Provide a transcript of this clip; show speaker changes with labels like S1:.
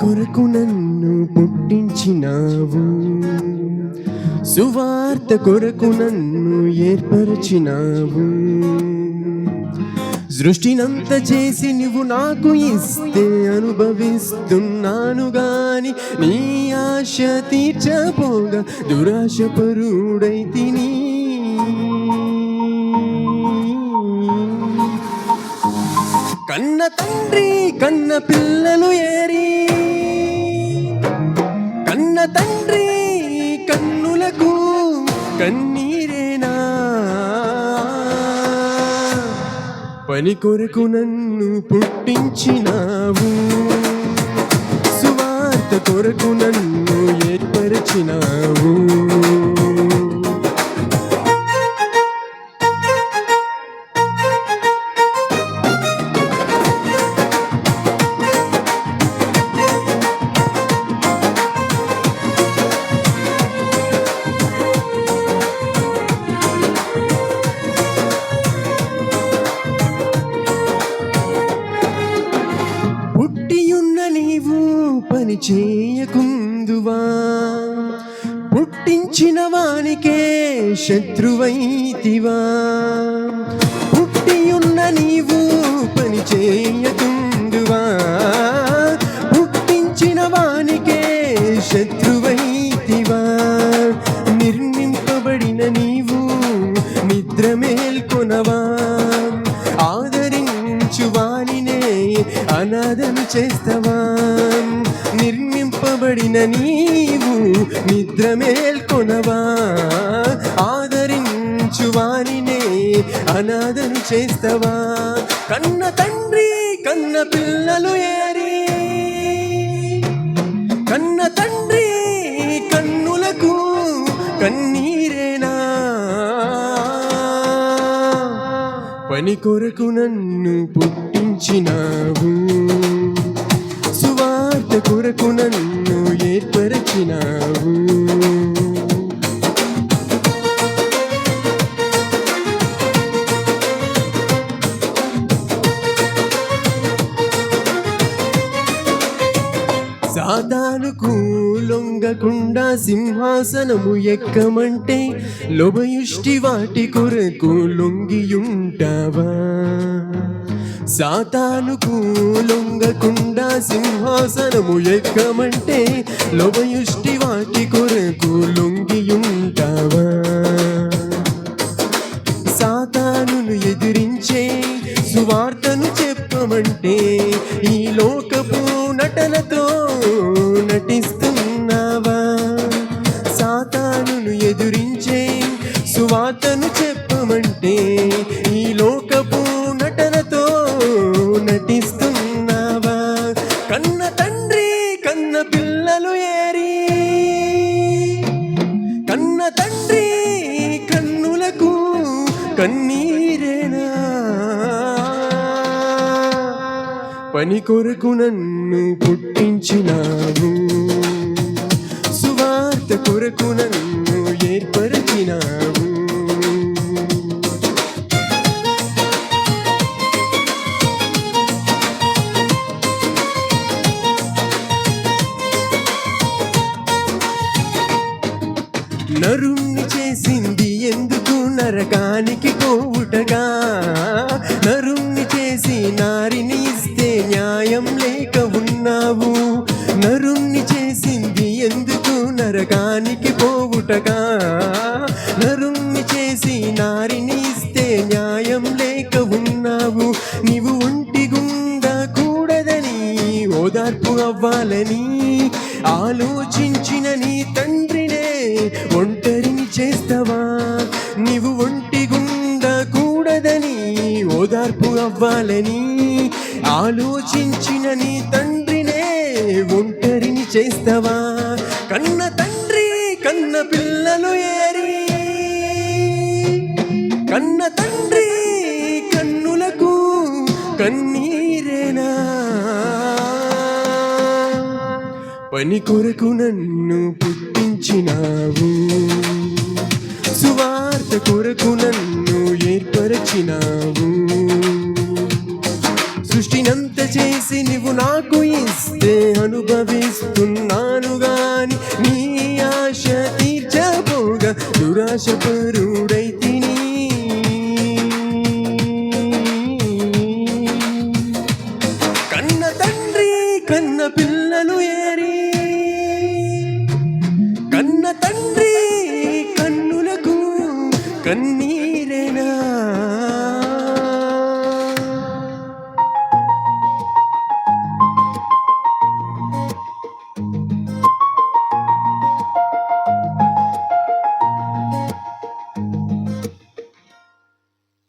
S1: కొరకు నన్ను పుట్టించినావు. సువార్త కొరకు నన్ను ఏర్పరచినావు. సృష్టినంత చేసి నువ్వు నాకు ఇస్తే అనుభవిస్తున్నాను గాని నీ ఆశ తీర్చపోగా దురాశ పరుడై తిని కన్న తండ్రి కన్న పిల్లలు ఏరి తండ్రి కన్నులకు కన్నీరేనా? పని కొరకు నన్ను పుట్టించినావు. సువార్త కొరకు నన్ను ఏర్పరిచినావు. పుట్టియున్న నీవు పని చేయకుందువా? పుట్టించిన వానికే శత్రువైతివా? పుట్టియున్న నీవు పని చేయకుందువా? పుట్టించిన వానికే శత్రువైతివా? నిర్మింపబడిన నీవు నిద్ర మేల్కొనవా? అనాథను చేస్తావా. నిర్మింపబడిన నీవు నిద్ర మేల్కొనవా? ఆదరించు వానినే అనాథను చేస్తావా? కన్న తండ్రి కన్న పిల్లలు ఏరి నీ కొరకు నన్ను పుట్టించినావు. సువార్త కొరకు నన్ను ఏర్పరచినావు. సాతానుకు సింహాసనము ఎక్కమంటే లోభయుష్టి వాటి కొరకు లొంగియుంటావా? సాతానుకు లొంగకుండా సింహాసనము ఎక్కమంటే లోభయుష్టి వాటి కొరకు లొంగియుంటావా? సాతానును ఎదిరించే సువార్తను చెప్పమంటే ఈ లోకపు నటనతో నటిస్తున్నావా చెప్పమంటే ఈ లోకపు నటనతో నటిస్తున్నావా? కన్న తండ్రి కన్న పిల్లలు ఏరి. కన్న తండ్రి కన్నులకు కన్నీరేనా? పని కొరకు నన్ను పుట్టించినావు. సువార్త కొరకు నన్ను నరకానికి పోవుటగా? నరుణ్ణి చేసి నారిని ఇస్తే న్యాయం లేక ఉన్నావు? నరుణ్ణి చేసింది ఎందుకు నరకానికి పోవుటగా? నరుణ్ణి చేసి నారిని ఇస్తే న్యాయం లేక ఉన్నావు? నీవు ఒంటి గుండా కూడదని ఓదార్పు అవ్వాలని ఆలోచించిన అవ్వాలని ఆలోచించిన నీ తండ్రినే ఒంటరిని చేస్తావా? కన్న తండ్రి కన్న పిల్లలు ఏరి. కన్న తండ్రి కన్నులకు కన్నీరేనా? పని కొరకు నన్ను పుట్టించినావు. సువార్త కొరకు నన్ను ఏర్పరచినావు. సృష్టినంత చేసి నువ్వు నాకు ఇస్తే అనుభవిస్తున్నాను గాని నీ ఆశ తీర్చబోగా దురాశ పరుడైతిని కన్న తండ్రి కన్న పిల్లలు ఏరి. కన్న తండ్రి కన్నులకు కన్నీ